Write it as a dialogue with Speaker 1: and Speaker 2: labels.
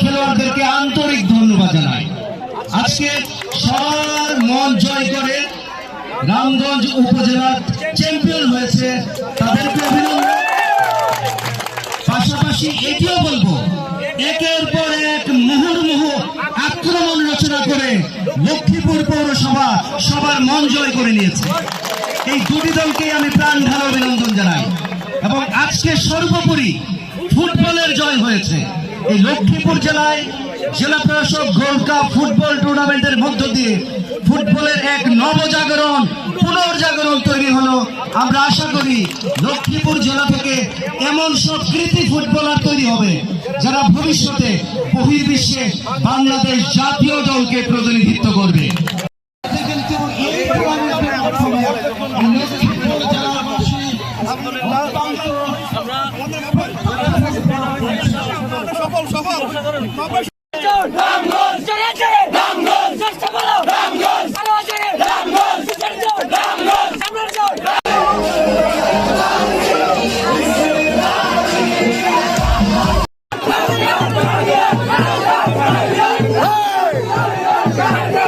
Speaker 1: খেলোয়াড়দেরকে আন্তরিক ধন্যবাদ জানাই। আজকে সবার মন জয় করে রামগঞ্জ উপজেলার চ্যাম্পিয়ন হয়েছে তাদেরকে অভিনন্দন। পাশাপাশি এটিও বলব, একের পর এক মুহুর্মুহু আক্রমণ রচনা করে লক্ষ্মীপুর পৌরসভা সবার মন জয় করে নিয়েছে। এই দুটি দলকে আমি প্রাণ ঢালা অভিনন্দন জানাই। এবং আজকে সর্বোপরি ফুটবলের জয় হয়েছে। এই লক্ষ্মীপুর জেলায় জেলা প্রশাসক গোল্ড কাপ ফুটবল টুর্নামেন্টের মধ্য দিয়ে ফুটবলের এক নবজাগরণ, পুনর্জাগরণ তৈরি হলো। আমরা আশা করি লক্ষ্মীপুর জেলা থেকে এমন সব কৃতি ফুটবলার তৈরি হবে যারা ভবিষ্যতে বহির্বিশ্বে বাংলাদেশ জাতীয় দলকে প্রতিনিধিত্ব করবে।
Speaker 2: সফল Yeah!